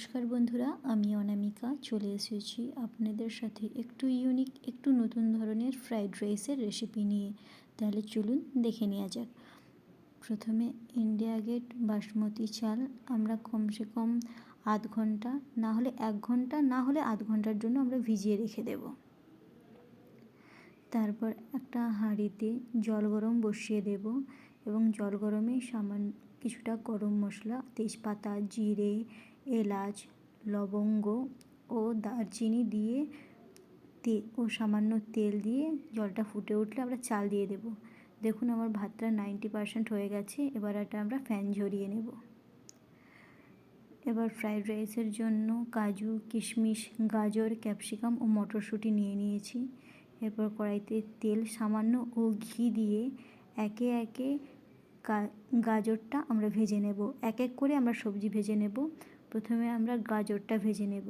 নমস্কার বন্ধুরা, আমি অনামিকা, চলে এসেছি আপনাদের সাথে একটু ইউনিক একটু নতুন ধরনের ফ্রাইড রাইসের রেসিপি নিয়ে। তাহলে চলুন দেখে নেওয়া যাক। প্রথমে ইন্ডিয়া গেট বাসমতি চাল, আমরা কমসে কম আধ ঘণ্টা, না হলে এক ঘণ্টা, না হলে আধ ঘণ্টার জন্য আমরা ভিজিয়ে রেখে দেব। তারপর একটা হাঁড়িতে জল গরম বসিয়ে দেব এবং জল গরমে সামান্য কিছুটা গরম মশলা, তেজপাতা, জিরে এলাচ, লবঙ্গ ও দারচিনি দিয়ে তে, ও সামান্য তেল দিয়ে জলটা ফুটে উঠলে আমরা চাল দিয়ে দেব। দেখুন আমার ভাতটা নাইনটি পারসেন্ট হয়ে গেছে, এবার এটা আমরা ফ্যান ঝরিয়ে নেব। এবার ফ্রাইড রাইসের জন্য কাজু, কিশমিশ, গাজর ক্যাপসিকাম ও মটরশুঁটি নিয়ে নিয়েছি। এরপর কড়াইতে তেল, সামান্য ও ঘি দিয়ে একে একে গাজরটা আমরা ভেজে নেব। এক এক করে আমরা সবজি ভেজে নেব। প্রথমে আমরা গাজরটা ভেজে নেব।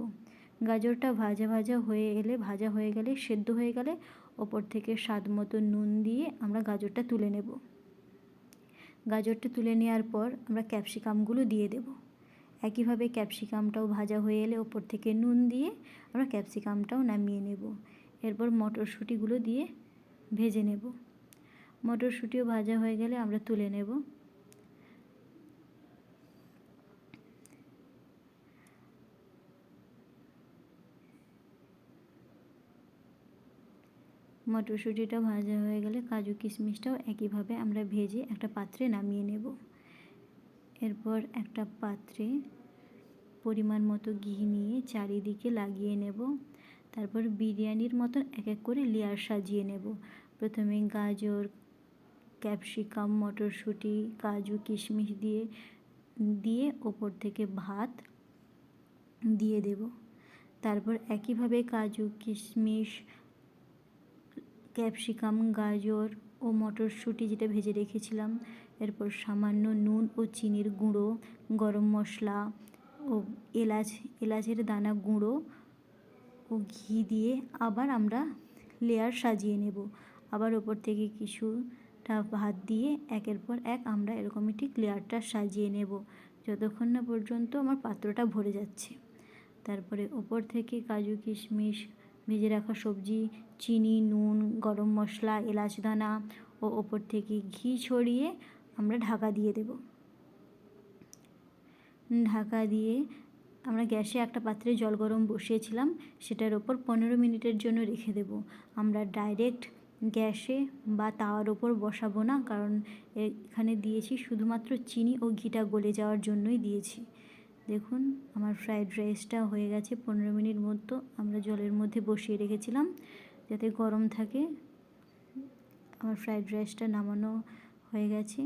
গাজরটা ভাজা ভাজা হয়ে এলে, ভাজা হয়ে গেলে, সেদ্ধ হয়ে গেলে ওপর থেকে স্বাদ মতো নুন দিয়ে আমরা গাজরটা তুলে নেব। গাজরটা তুলে নেওয়ার পর আমরা ক্যাপসিকামগুলো দিয়ে দেব। একইভাবে ক্যাপসিকামটাও ভাজা হয়ে এলে ওপর থেকে নুন দিয়ে আমরা ক্যাপসিকামটাও নামিয়ে নেব। এরপর মটরশুঁটিগুলো দিয়ে ভেজে নেব। মটরশুঁটিও ভাজা হয়ে গেলে আমরা তুলে নেব। মটরশুঁটিটা ভাজা হয়ে গেলে কাজু কিশমিশটাও একইভাবে আমরা ভেজে একটা পাত্রে নামিয়ে নেব। এরপর একটা পাত্রে পরিমাণ মতো ঘি নিয়ে চারিদিকে লাগিয়ে নেব। তারপর বিরিয়ানির মতন এক এক করে লেয়ার সাজিয়ে নেব। প্রথমে গাজর ক্যাপসিকাম মটরশুঁটি, কাজু কিশমিশ দিয়ে দিয়ে ওপর থেকে ভাত দিয়ে দেব। তারপর একইভাবে কাজু কিশমিশ ক্যাপসিকাম, গাজর ও মটরশুঁটি যেটা ভেজে রেখেছিলাম। এরপর সামান্য নুন ও চিনির গুঁড়ো, গরম মশলা ও এলাচ, এলাচের দানা গুঁড়ো ও ঘি দিয়ে আবার আমরা লেয়ার সাজিয়ে নেব। আবার ওপর থেকে কিছুটা ভাত দিয়ে একের পর এক আমরা এরকমই ঠিক লেয়ারটা সাজিয়ে নেব। যতক্ষণ না পর্যন্ত আমার পাত্রটা ভরে যাচ্ছে। তারপরে ওপর থেকে কাজু কিশমিশ ভেজে রাখা সবজি, চিনি, নুন, গরম মশলা, এলাচ দানা ও ওপর থেকে ঘি ছড়িয়ে আমরা ঢাকা দিয়ে দেব। ঢাকা দিয়ে আমরা গ্যাসে একটা পাত্রে জল গরম বসিয়েছিলাম, সেটার ওপর পনেরো মিনিটের জন্য রেখে দেব। আমরা ডাইরেক্ট গ্যাসে বা তাওয়ার ওপর বসাবো না, কারণ এখানে দিয়েছি শুধুমাত্র চিনি ও ঘিটা গলে যাওয়ার জন্যই দিয়েছি। দেখুন, আমার ফ্রায়েড রাইসটা হয়ে গেছে পনেরো মিনিট মতো। জলের মধ্যে বসিয়ে রেখেছিলাম যাতে গরম থাকে। আমার ফ্রাইড রাইসটা নামানো হয়ে গেছে।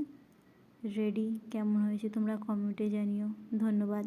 রেডি কেমন হয়েছে তোমরা কমেন্টে জানিও। ধন্যবাদ।